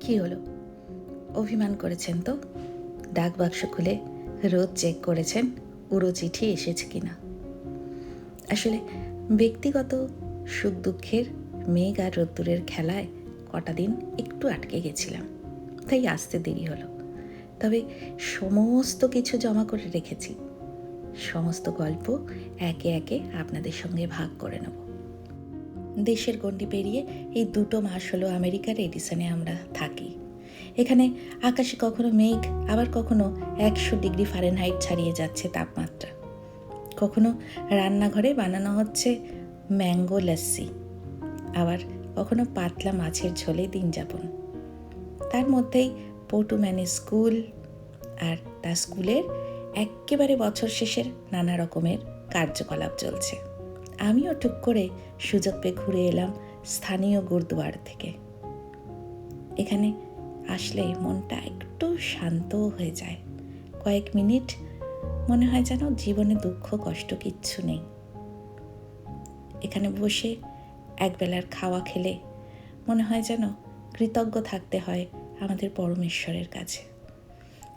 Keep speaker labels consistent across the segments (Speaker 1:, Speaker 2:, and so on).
Speaker 1: কি হলো? অভিমান করেছেন তো? ডাক বাক্স খুলে রোজ চেক করেছেন, উড়ো চিঠি এসেছে কিনা? আসলে ব্যক্তিগত সুখ দুঃখের মেঘ আর রোদ্দুরের খেলায় কটা দিন একটু আটকে গেছিলাম, তাই আসতে দেরি হলো। তবে সমস্ত কিছু জমা করে রেখেছি। সমস্ত গল্প একে একে আপনাদের সঙ্গে ভাগ করে নেব। দেশের গণ্ডি পেরিয়ে এই দুটো মাস হলো আমেরিকার এডিসনে আমরা থাকি। এখানে আকাশে কখনো মেঘ, আবার কখনো একশো ডিগ্রি ফারেনহাইট ছাড়িয়ে যাচ্ছে তাপমাত্রা। কখনো রান্নাঘরে বানানো হচ্ছে ম্যাঙ্গো লস্যি আবার কখনো পাতলা মাছের ঝোলে দিন যাপন। তার মধ্যেই পটুম্যানের স্কুল আর তার স্কুলের একেবারে বছর শেষের নানা রকমের কার্যকলাপ চলছে। আমিও টুক করে সুযোগ পেয়ে ঘুরে এলাম স্থানীয় গুরুদুয়ার থেকে। এখানে আসলে মনটা একটু শান্ত হয়ে যায়। কয়েক মিনিট মনে হয় যেন জীবনে দুঃখ, কষ্ট কিচ্ছু নেই। এখানে বসে একবেলার খাওয়া খেলে মনে হয় যেন কৃতজ্ঞ থাকতে হয় আমাদের পরমেশ্বরের কাছে।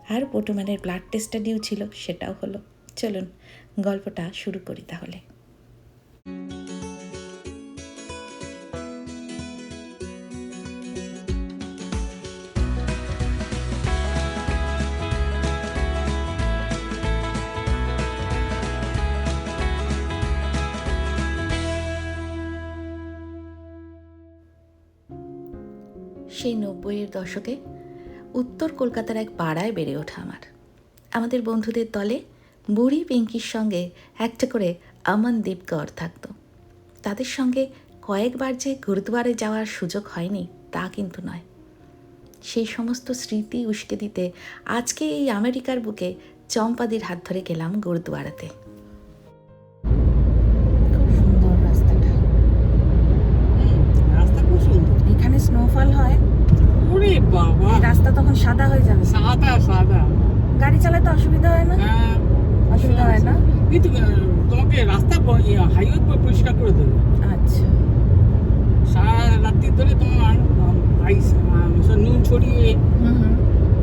Speaker 1: আর পটুমানের ব্লাড টেস্টটা ডিউ ছিল, সেটাও হলো। চলুন গল্পটা শুরু করি তাহলে। সেই নব্বইয়ের দশকে উত্তর কলকাতার এক পাড়ায় বেড়ে ওঠা আমার। আমাদের বন্ধুদের দলে বুড়ি পিঙ্কির সঙ্গে একটা করে অমনদীপ কর থাকতো। তাদের সঙ্গে কয়েকবার যে গুরুদুয়ারে যাওয়ার সুযোগ হয়নি, তা কিন্তু নয়। সেই সমস্ত স্মৃতি উস্কে দিতে আজকে এই আমেরিকার বুকে চম্পাদির হাত ধরে গেলাম গুরুদুয়ারাতে। তখন সাদা হয়ে যাবে।
Speaker 2: সাদা সাদা।
Speaker 1: গাড়ি চালাতে অসুবিধা হয় না?
Speaker 2: হ্যাঁ
Speaker 1: অসুবিধা হয় না?
Speaker 2: কিন্তু তোমাকে রাস্তা হাইওয়ে পরিষ্কার করে দেবে।
Speaker 1: আচ্ছা।
Speaker 2: সারা রাত্রি ধরে তোমার আইস নুন ছড়িয়ে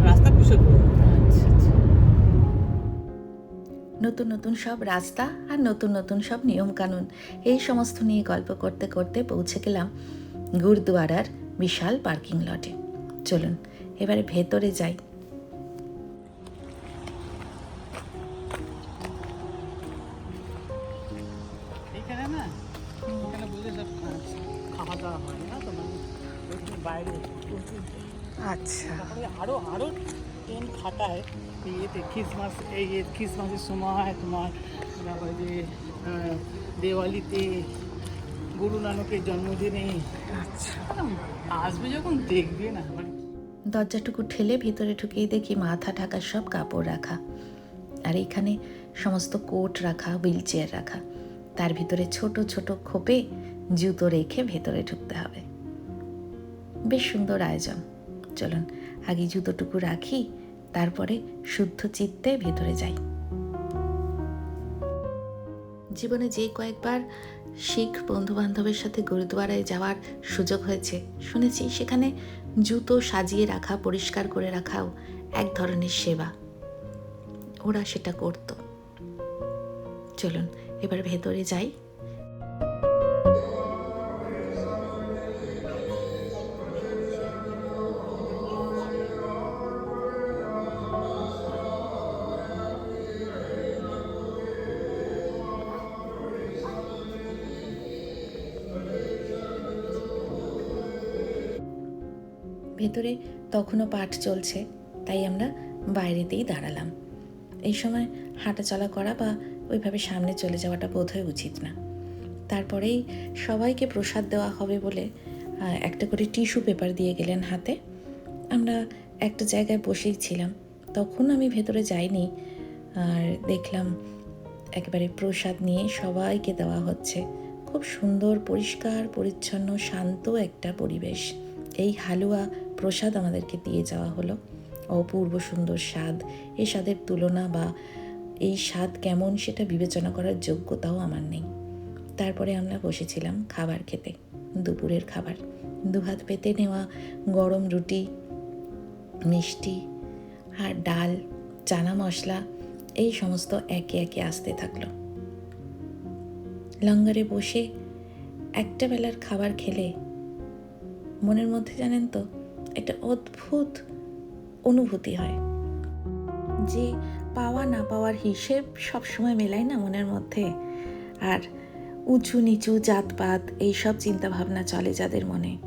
Speaker 2: রাস্তা পরিষ্কার করে
Speaker 1: আচ্ছা আচ্ছা। নতুন নতুন সব রাস্তা আর নতুন নতুন সব নিয়মকানুন এই সমস্ত নিয়ে গল্প করতে করতে পৌঁছে গেলাম গুরুদুয়ারার বিশাল পার্কিং লটে। চলুন এবারে ভেতরে যাই।
Speaker 2: মানে
Speaker 1: আচ্ছা।
Speaker 2: তারপরে আরও আরও ট্রেন খাটায় ইয়েতে খ্রিসমাস এই খ্রিসমাসের সময় তোমার তারপরে যে দেওয়ালিতে গুরু নানকের জন্মদিনে
Speaker 1: আচ্ছা।
Speaker 2: আসবে যখন দেখবে না। মানে
Speaker 1: দরজাটুকু ঠেলে ভিতরে ঢুকেই দেখি মাথা ঢাকার সব কাপড় রাখা। আর এখানে সমস্ত কোট রাখা হুইল চেয়ার রাখা। তার ভিতরে ছোট ছোট খোপে জুতো রেখে ভেতরে ঢুকতে হবে। বেশ সুন্দর আয়োজন। চলুন, আগে জুতোটুকু রাখি, তারপরে শুদ্ধ চিত্তে ভেতরে যাই। জীবনে যে কয়েকবার শিখ বন্ধু বান্ধবের সাথে গুরুদুয়ারায় যাওয়ার সুযোগ হয়েছে, শুনেছি। সেখানে জুতো সাজিয়ে রাখা, পরিষ্কার করে রাখাও এক ধরনের সেবা। ওরা সেটা করত। চলুন, এবার ভেতরে যাই। ভেতরে তখনও পাঠ চলছে, তাই আমরা বাইরেতেই দাঁড়ালাম। এই সময় হাঁটাচলা করা বা ওইভাবে সামনে চলে যাওয়াটা বোধহয় উচিত না। তারপরেই সবাইকে প্রসাদ দেওয়া হবে বলে একটা করে টিস্যু পেপার দিয়ে গেলেন হাতে। আমরা একটা জায়গায় বসেই ছিলাম। তখন আমি ভেতরে যাইনি, আর দেখলাম একেবারে প্রসাদ নিয়ে সবাইকে দেওয়া হচ্ছে। খুব সুন্দর, পরিষ্কার, পরিচ্ছন্ন, শান্ত একটা পরিবেশ। এই হালুয়া প্রসাদ আমাদেরকে দিয়ে যাওয়া হলো। অপূর্ব সুন্দর স্বাদ। এই স্বাদের তুলনা বা এই স্বাদ কেমন সেটা বিবেচনা করার যোগ্যতাও আমার নেই। তারপরে আমরা বসেছিলাম খাবার খেতে, দুপুরের খাবার। দুহাত পেতে নেওয়া গরম রুটি, মিষ্টি আর ডাল, চানা মশলা, এই সমস্ত একে একে আসতে থাকল। লঙ্গারে বসে একটা বেলার খাবার খেলে মনের মধ্যে জানেন তো, একটা অদ্ভুত অনুভূতি হয়। যে পাওয়া না পাওয়ার হিসেব সবসময় মেলায় না মনের মধ্যে। আর উঁচু নিচু জাতপাত, এইসব চিন্তাভাবনা চলে যাদের মনে।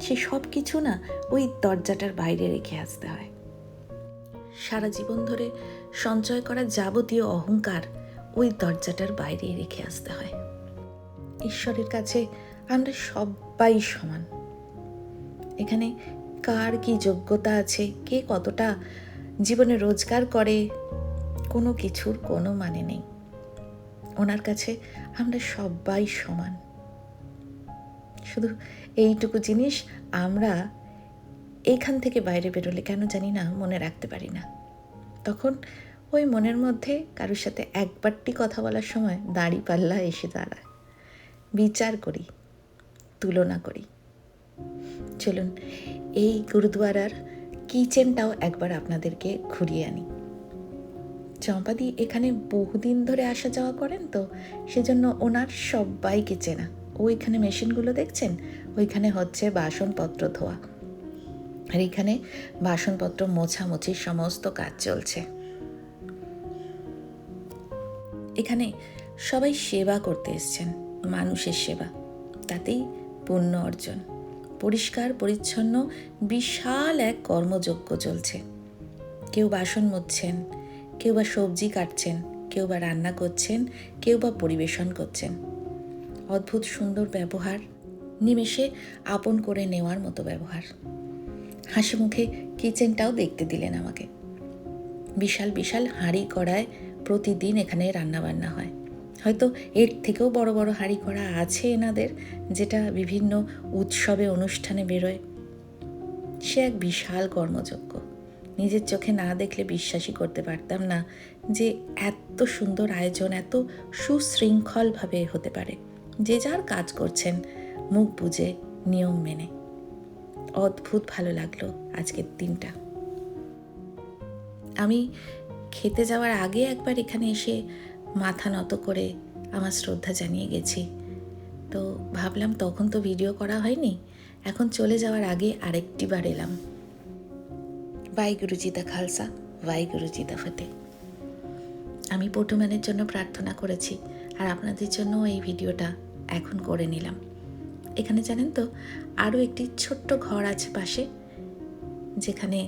Speaker 1: সে সব কিছু না ওই দরজাটার বাইরে রেখে আসতে হয়। সারা জীবন ধরে সঞ্চয় করা যাবতীয় অহংকার ওই দরজাটার বাইরে রেখে আসতে হয়। ঈশ্বরের কাছে আমরা সবাই সমান। এখানে কার কি যোগ্যতা আছে, কে কতটা জীবনে রোজগার করে, কোনো কিছুর কোনো মানে নেই। ওনার কাছে আমরা সবাই সমান। শুধু এইটুকু জিনিস আমরা এইখান থেকে বাইরে বেরোলে কেন জানি না মনে রাখতে পারি না। তখন ওই মনের মধ্যে কারোর সাথে একবারটি কথা বলার সময় দাড়ি পাল্লা এসে দাঁড়ায়। বিচার করি। তুলনা করি। চলুন, এই গুরুদুয়ারার কিচেনটাও একবার আপনাদেরকে ঘুরিয়ে আনি। চম্পাদি এখানে বহুদিন ধরে আসা যাওয়া করেন তো, সেজন্য ওনার সবাইকে চেনা। ওইখানে মেশিনগুলো দেখছেন? ওইখানে হচ্ছে বাসনপত্র ধোয়া। আর এখানে বাসনপত্র মোছামুছির সমস্ত কাজ চলছে। এখানে সবাই সেবা করতে এসছেন, মানুষের সেবা। তাতেই পুণ্য অর্জন। পরিষ্কার, পরিচ্ছন্ন, বিশাল এক কর্মযজ্ঞ চলছে। কেউ বাসন মুছছেন কেউ বা সবজি কাটছেন, কেউ বা রান্না করছেন, কেউ বা পরিবেশন করছেন। অদ্ভুত সুন্দর ব্যবহার, নিমেষে আপন করে নেওয়ার মতো ব্যবহার। হাসি মুখে কিচেনটাও দেখতে দিলেন আমাকে। বিশাল বিশাল হাঁড়ি কড়ায় প্রতিদিন এখানে রান্নাবান্না হয়। হয়তো এর থেকেও বড় বড় হাঁড়ি করা আছে এনাদের, যেটা বিভিন্ন উৎসবে, অনুষ্ঠানে বেরোয়। সে এক বিশাল কর্মযজ্ঞ নিজের চোখে না দেখলে বিশ্বাসই করতে পারতাম না যে এত সুন্দর আয়োজন, এত সুশৃঙ্খলভাবে হতে পারে। যে যার কাজ করছেন, মুখ বুঝে নিয়ম মেনে। অদ্ভুত ভালো লাগল আজকের দিনটা। আমি খেতে যাওয়ার আগে একবার এখানে এসে মাথা নত করে আমার শ্রদ্ধা জানিয়ে গেছি। তো ভাবলাম তখন তো ভিডিও করা হয়নি, এখন চলে যাওয়ার আগে আরেকটি বার এলাম। গুরুজি দা খালসা গুরুজি দা ফতে আমি পটুম্যানের জন্য প্রার্থনা করেছি আর আপনাদের জন্য এই ভিডিওটা এখন করে নিলাম। এখানে জানেন তো, আরও একটি ছোট্ট ঘর আছে পাশে, যেখানে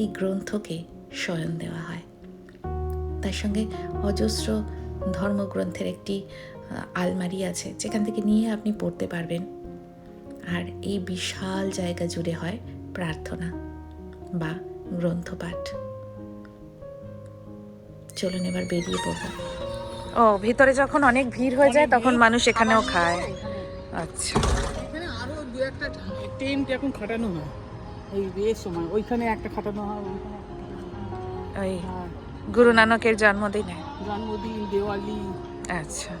Speaker 1: এই গ্রন্থকে শয়ন দেওয়া হয়। তার সঙ্গে অজস্র ধর্মগ্রন্থের একটি আলমারি আছে যেখান থেকে নিয়ে আপনি পড়তে পারবেন। আর এই বিশাল জায়গা জুড়ে হয় প্রার্থনা বা গ্রন্থপাঠ। চলুন এবার বেরিয়ে পড়ব। ও ভিতরে যখন অনেক ভিড় হয়ে যায় তখন মানুষ এখানেও খায়। আচ্ছা।
Speaker 2: এখানে আরও দু একটা টেন্ট এখন খাটানো হয়। ওই বিয়ের সময় ওইখানে একটা খাটানো হয় ওইখানে
Speaker 1: ওই গুরু নানকের জন্মদিনে?
Speaker 2: জন্মদিন দেওয়ালি।
Speaker 1: আচ্ছা।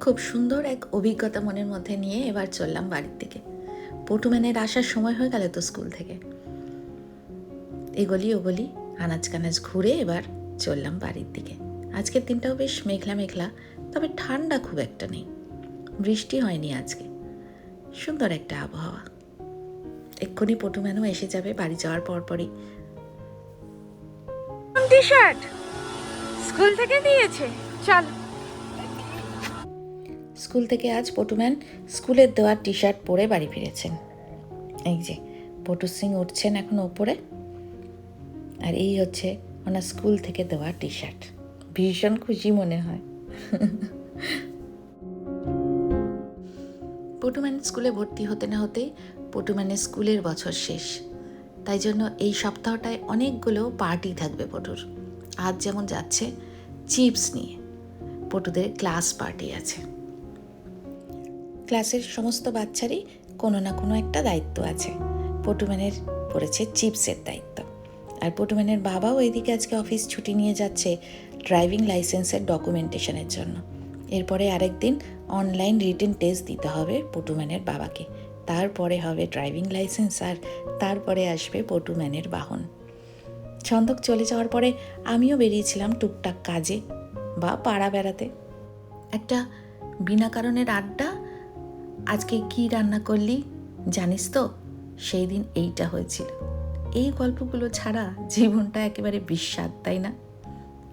Speaker 1: খুব সুন্দর এক অভিজ্ঞতা মনের মধ্যে নিয়ে এবার চললাম বাড়ির দিকে। পটুম্যানের আসার সময় হয়ে গেল তো স্কুল থেকে। এগলি ওগলি আনাজ কানাজ ঘুরে এবার চললাম বাড়ির দিকে। আজকের দিনটাও বেশ মেঘলা মেঘলা তবে ঠান্ডা খুব একটা নেই। বৃষ্টি হয়নি আজকে। সুন্দর একটা আবহাওয়া। এক্ষুনি পটু পটুম্যানও এসে যাবে বাড়ি যাওয়ার পরপরই।
Speaker 3: টি শার্ট স্কুল থেকে দিয়েছে চল।
Speaker 1: স্কুল থেকে আজ পটুম্যান স্কুলের দেওয়া টি শার্ট পরে বাড়ি ফিরেছেন। এই যে পটু সিং উঠছেন এখন ওপরে। আর এই হচ্ছে ওনার স্কুল থেকে দেওয়া টি শার্ট ভীষণ খুশি মনে হয়। পটুম্যান স্কুলে ভর্তি হতে না হতেই পটুম্যানের স্কুলের বছর শেষ। তাই জন্য এই সপ্তাহটায় অনেকগুলো পার্টি থাকবে পটুর। আজ যেমন যাচ্ছে, চিপস নিয়ে পটুদের ক্লাস পার্টি আছে। ক্লাসের সমস্ত বাচ্চারই কোনো না কোনো একটা দায়িত্ব আছে। পটুম্যানের পড়েছে চিপসের দায়িত্ব। আর পটুম্যানের বাবাও এদিকে আজকে অফিস ছুটি নিয়ে যাচ্ছে ড্রাইভিং লাইসেন্সের ডকুমেন্টেশনের জন্য। এরপরে আরেকদিন অনলাইন রিটেন টেস্ট দিতে হবে পটুম্যানের বাবাকে। তারপরে হবে ড্রাইভিং লাইসেন্স আর তারপরে আসবে পটুম্যানের বাহন। ছন্দক চলে যাওয়ার পরে আমিও বেরিয়েছিলাম টুকটাক কাজে বা পাড়া বেড়াতে। একটা বিনা কারণের আড্ডা, আজকে কি রান্না করলি জানিস তো? সেই দিন এইটা হয়েছিল। এই গল্পগুলো ছাড়া জীবনটা একেবারে বিস্বাদ, তাই না?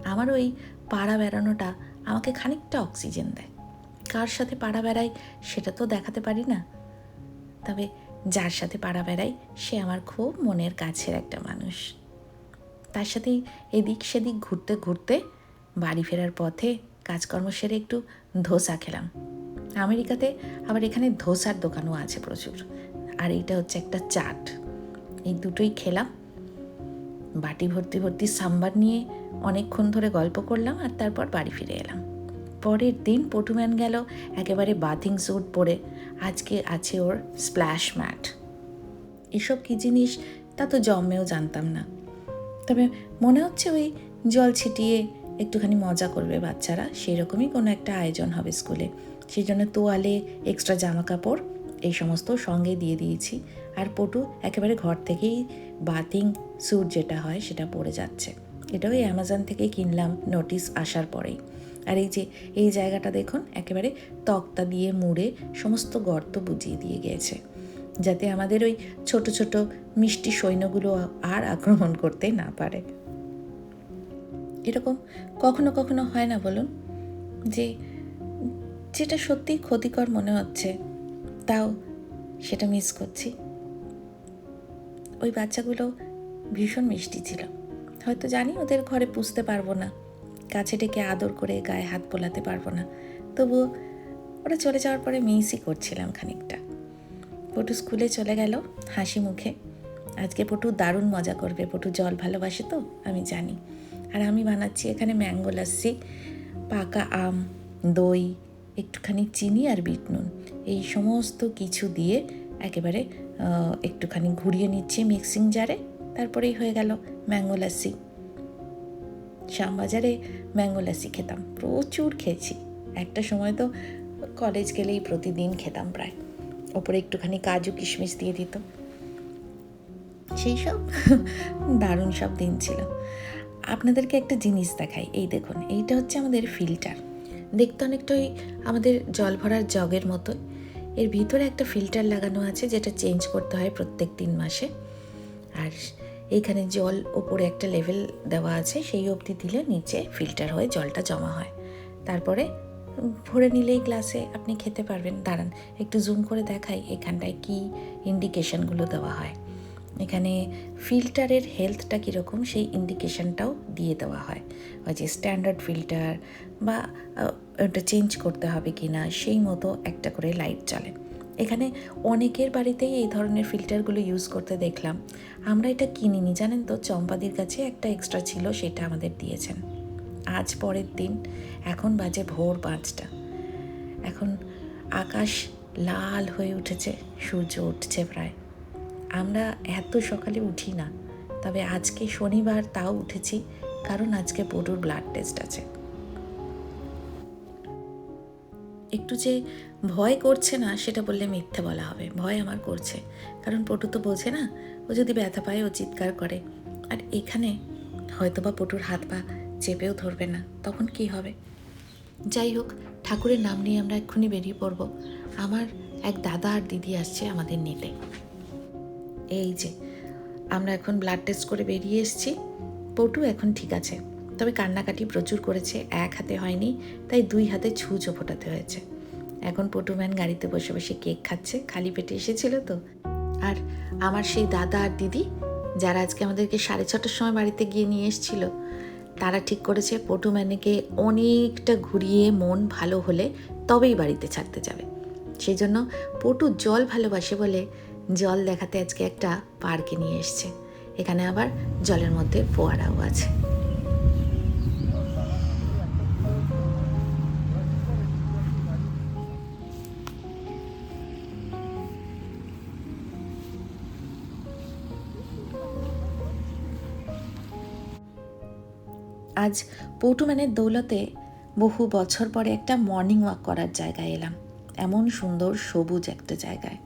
Speaker 1: আমার ওই পাড়া বেড়ানোটা আমাকে খানিকটা অক্সিজেন দেয়। কার সাথে পাড়া বেড়াই সেটা তো দেখাতে পারি না। তবে যার সাথে পাড়া বেড়াই সে আমার খুব মনের কাছের একটা মানুষ। তার সাথেই এদিক সেদিক ঘুরতে ঘুরতে বাড়ি ফেরার পথে কাজকর্ম সেরে একটু ধোসা খেলাম। আমেরিকাতে আবার এখানে ধোসার দোকানও আছে প্রচুর। আর এইটা হচ্ছে একটা চাট। এই দুটোই খেলাম। বাটি ভর্তি ভর্তি সাম্বার নিয়ে অনেকক্ষণ ধরে গল্প করলাম আর তারপর বাড়ি ফিরে এলাম। পরের দিন পটুম্যান গেল একেবারে বাথিং স্যুট পরে। আজকে আছে ওর স্প্ল্যাশ ম্যাট। এসব কী জিনিস? তা তো জন্মেও জানতাম না। তবে মনে হচ্ছে ওই জল ছিটিয়ে একটুখানি মজা করবে বাচ্চারা। সেই রকমই কোনো একটা আয়োজন হবে স্কুলে। সেই জন্য তোয়ালে, এক্সট্রা জামা কাপড় এই সমস্ত সঙ্গে দিয়ে দিয়েছি। আর পটু একেবারে ঘর থেকেই বাথিং স্যুট যেটা হয় সেটা পরে যাচ্ছে। এটাও এই অ্যামাজন থেকে কিনলাম নোটিশ আসার পরেই। আর এই যে, এই জায়গাটা দেখুন, একেবারে তক্তা দিয়ে মুড়ে সমস্ত গর্ত বুঝিয়ে দিয়ে গিয়েছে যাতে আমাদের ওই ছোট ছোট মিষ্টি সৈন্যগুলো আর আক্রমণ করতে না পারে। এরকম কখনো কখনো হয় না বলুন যে, যেটা সত্যিই ক্ষতিকর মনে হচ্ছে, তাও সেটা মিস করছি। ওই বাচ্চাগুলো ভীষণ মিষ্টি ছিল। হয়তো জানি ওদের ঘরে পুষতে পারব না। কাছে ডেকে আদর করে গায়ে হাত বোলাতে পারব না। তবুও ওরা চলে যাওয়ার পরে মিসই করছিলাম খানিকটা। পটু স্কুলে চলে গেল হাসি মুখে। আজকে পটু দারুণ মজা করবে। পটু জল ভালোবাসে তো, আমি জানি। আর আমি বানাচ্ছি এখানে ম্যাঙ্গো লাস্সি পাকা আম, দই, একটুখানি চিনি আর বিট নুন। এই সমস্ত কিছু দিয়ে একেবারে একটুখানি ঘুরিয়ে নিচ্ছি মিক্সিং জারে। তারপরেই হয়ে গেল ম্যাঙ্গো লাস্সি শ্যামবাজারে ম্যাঙ্গো লাস্সি খেতাম, প্রচুর খেয়েছি। একটা সময় তো কলেজ গেলেই প্রতিদিন খেতাম প্রায়। ওপরে একটুখানি কাজু কিশমিশ দিয়ে দিত সেই সব দারুণ সব দিন ছিল। আপনাদেরকে একটা জিনিস দেখাই, এই দেখুন, এইটা হচ্ছে আমাদের ফিল্টার। দেখতে অনেকটা ওই আমাদের জল ভরার জগের মতো এর ভিতরে একটা ফিল্টার লাগানো আছে, যেটা চেঞ্জ করতে হয় প্রত্যেক তিন মাসে। আর এইখানে জল ওপরে একটা লেভেল দেওয়া আছে, সেই অবধি দিলে নিচে ফিল্টার হয়ে জলটা জমা হয়। তারপরে ভরে নিলেই গ্লাসে আপনি খেতে পারবেন। দাঁড়ান, একটু জুম করে দেখাই এখানটায় কি ইন্ডিকেশনগুলো দেওয়া হয়। এখানে ফিল্টারের হেলথটা কীরকম, সেই ইন্ডিকেশনটাও দিয়ে দেওয়া হয়। ওই যে স্ট্যান্ডার্ড ফিল্টার বা ওটা চেঞ্জ করতে হবে কি না সেই মতো একটা করে লাইট জ্বলে এখানে অনেকের বাড়িতেই এই ধরনের ফিল্টারগুলো ইউজ করতে দেখলাম। আমরা এটা কিনিনি, জানেন তো? চম্পাদির কাছে একটা এক্সট্রা ছিল, সেটা আমাদের দিয়েছেন। আজ পরের দিন, এখন বাজে ভোর পাঁচটা। এখন আকাশ লাল হয়ে উঠেছে, সূর্য উঠছে প্রায়। আমরা এত সকালে উঠি না, তবে আজকে শনিবার তাও উঠেছি, কারণ আজকে পটুর ব্লাড টেস্ট আছে। একটু যে ভয় করছে না, সেটা বললে মিথ্যে বলা হবে। ভয় আমার করছে। কারণ পটু তো বোঝে না, ও যদি ব্যথা পায়, ও চিৎকার করে। আর এখানে হয়তো বা পটুর হাত পা চেপেও ধরবে না। তখন কি হবে? যাই হোক, ঠাকুরের নাম নিয়ে আমরা এক্ষুনি বেরিয়ে পড়ব। আমার এক দাদা আর দিদি আসছে আমাদের নিতে। এই যে, আমরা এখন ব্লাড টেস্ট করে বেরিয়ে এসেছি। পটু এখন ঠিক আছে। তবে কান্নাকাটি প্রচুর করেছে, এক হাতে হয়নি, তাই দুই হাতে ছুঁচো ফোটাতে হয়েছে। এখন পটুম্যান গাড়িতে বসে বসে কেক খাচ্ছে, খালি পেটে এসেছিল তো। আর আমার সেই দাদা আর দিদি, যারা আজকে আমাদেরকে সাড়ে ছটার সময় বাড়িতে গিয়ে নিয়ে এসেছিল, তারা ঠিক করেছে পটুম্যানকে অনেকটা ঘুরিয়ে মন ভালো হলে তবেই বাড়িতে ছাড়তে যাবে। সেই জন্য পটু জল ভালোবাসে বলে জল দেখাতে আজকে একটা পার্কে নিয়ে এসছে। এখানে আবার জলের মধ্যে ফোয়ারাও আছে। আজ পৌটুম্যানের দৌলতে বহু বছর পরে একটা মর্নিং ওয়াক করার জায়গায় এলাম। এমন সুন্দর সবুজ একটা জায়গায়।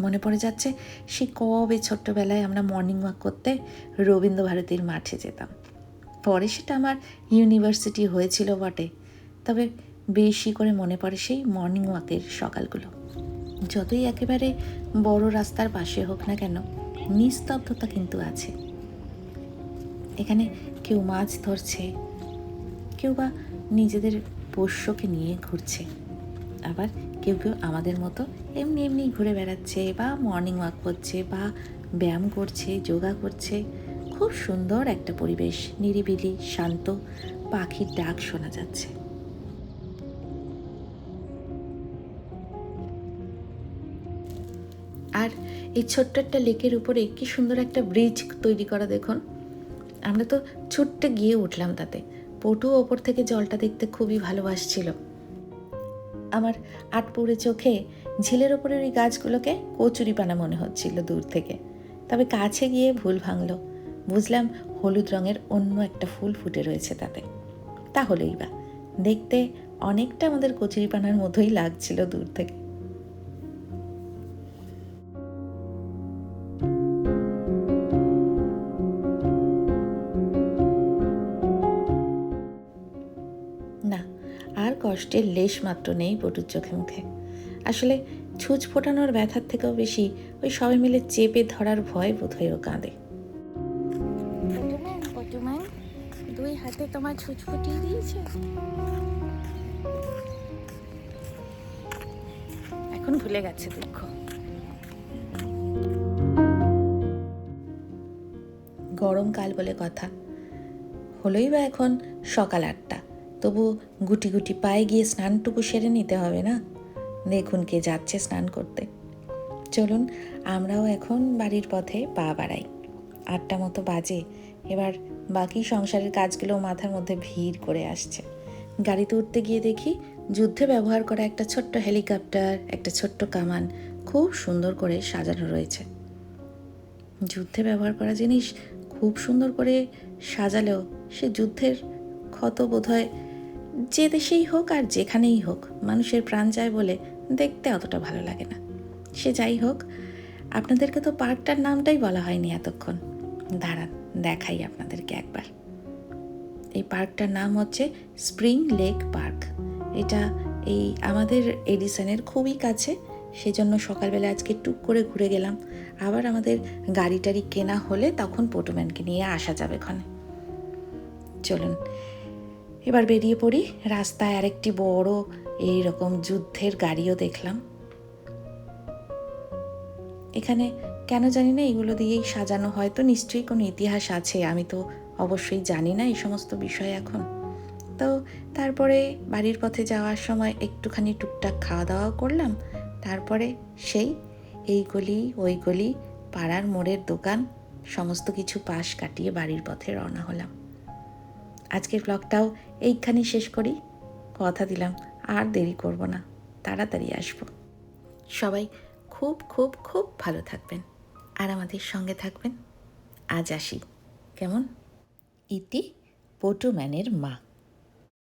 Speaker 1: মনে পড়ে যাচ্ছে, সে কবে ছোট্টবেলায় আমরা মর্নিং ওয়াক করতে রবীন্দ্র ভারতীর মাঠে যেতাম। পরে সেটা আমার ইউনিভার্সিটি হয়েছিল বটে। তবে বেশি করে মনে পড়ে সেই মর্নিং ওয়াকের সকালগুলো। যতই একেবারে বড় রাস্তার পাশে হোক না কেন, নিস্তব্ধতা কিন্তু আছে। এখানে কেউ মাছ ধরছে, কেউ বা নিজেদের পোষ্যকে নিয়ে ঘুরছে, আবার কেউ কেউ আমাদের মতো এমনি এমনি ঘুরে বেড়াচ্ছে বা মর্নিং ওয়াক করছে বা ব্যায়াম করছে, যোগা করছে। খুব সুন্দর একটা পরিবেশ, নিরিবিলি, শান্ত, পাখির ডাক শোনা যাচ্ছে। আর এই ছোট্ট একটা লেকের উপরে কি সুন্দর একটা ব্রিজ তৈরি করা দেখুন। আমরা তো ছুটতে গিয়ে উঠলাম তাতে। পটু ওপর থেকে জলটা দেখতে খুবই ভালোবাসছিল। আমার আটপুরে চোখে ঝিলের ওপরের ওই গাছগুলোকে কচুরিপানা মনে হচ্ছিল দূর থেকে। তবে কাছে গিয়ে ভুল ভাঙলো। বুঝলাম হলুদ রঙের অন্য একটা ফুল ফুটে রয়েছে তাতে। তাহলেই বা। দেখতে অনেকটা আমাদের কচুরিপানার মতোই লাগছিল দূর থেকে। কষ্টের লেশ মাত্র নেই পটুর চোখে মুখে। আসলে ছুঁচ ফোটানোর ব্যথার থেকেও বেশি ওই সবাই মিলে চেপে ধরার ভয় বোধহয় ও কাঁদে।
Speaker 3: দুই হাতে তোমার ছুঁচ ফুটিয়ে দিয়েছে? এখন ভুলে গেছে দুঃখ।
Speaker 1: গরমকাল বলে কথা। হলোই বা এখন সকাল আটটা। তবু গুটি গুটি পায়ে গিয়ে স্নানটুকু সেরে নিতে হবে না? দেখুন কে যাচ্ছে স্নান করতে। চলুন, আমরাও এখন বাড়ির পথে পা বাড়াই। আটটা মতো বাজে, এবার বাকি সংসারের কাজগুলো মাথার মধ্যে ভিড় করে আসছে। গাড়িতে উঠতে গিয়ে দেখি যুদ্ধে ব্যবহার করা একটা ছোট্ট হেলিকপ্টার, একটা ছোট্ট কামান খুব সুন্দর করে সাজানো রয়েছে। যুদ্ধে ব্যবহার করা জিনিস খুব সুন্দর করে সাজালেও সে যুদ্ধের ক্ষত বোধহয় যে দেশেই হোক আর যেখানেই হোক, মানুষের প্রাণ যায় বলে দেখতে অতটা ভালো লাগে না। সে যাই হোক, আপনাদেরকে তো পার্কটার নামটাই বলা হয়নি এতক্ষণ। দাঁড়ান, দেখাই আপনাদেরকে একবার। এই পার্কটার নাম হচ্ছে স্প্রিং লেক পার্ক। এটা এই আমাদের এডিসনের খুবই কাছে। সেজন্য সকালবেলা আজকে টুক করে ঘুরে গেলাম। আবার আমাদের গাড়ি টাড়ি কেনা হলে তখন পটুম্যানকে নিয়ে আসা যাবে ওখানে চলুন এবার বেরিয়ে পড়ি রাস্তায় আরেকটি বড় এই রকম যুদ্ধের গাড়িও দেখলাম। এখানে কেন জানি না এগুলো দিয়েই সাজানো হয়, তো নিশ্চয়ই কোনো ইতিহাস আছে, আমি তো অবশ্যই জানি না এই সমস্ত বিষয় এখন। তো তারপরে বাড়ির পথে যাওয়ার সময় একটুখানি টুকটাক খাওয়া দাওয়াও করলাম, তারপরে সেই এই গলি, ওই গলি, পাড়ার মোড়ের দোকান, সমস্ত কিছু পাশ কাটিয়ে বাড়ির পথে রওনা হলাম। আজকের ব্লগটাও এইখানেই শেষ করি। কথা দিলাম, আর দেরি করব না। তাড়াতাড়ি আসব। সবাই খুব খুব খুব ভালো থাকবেন। আর আমাদের সঙ্গে থাকবেন। আজ আসি। কেমন? ইতি পটুম্যানের মা।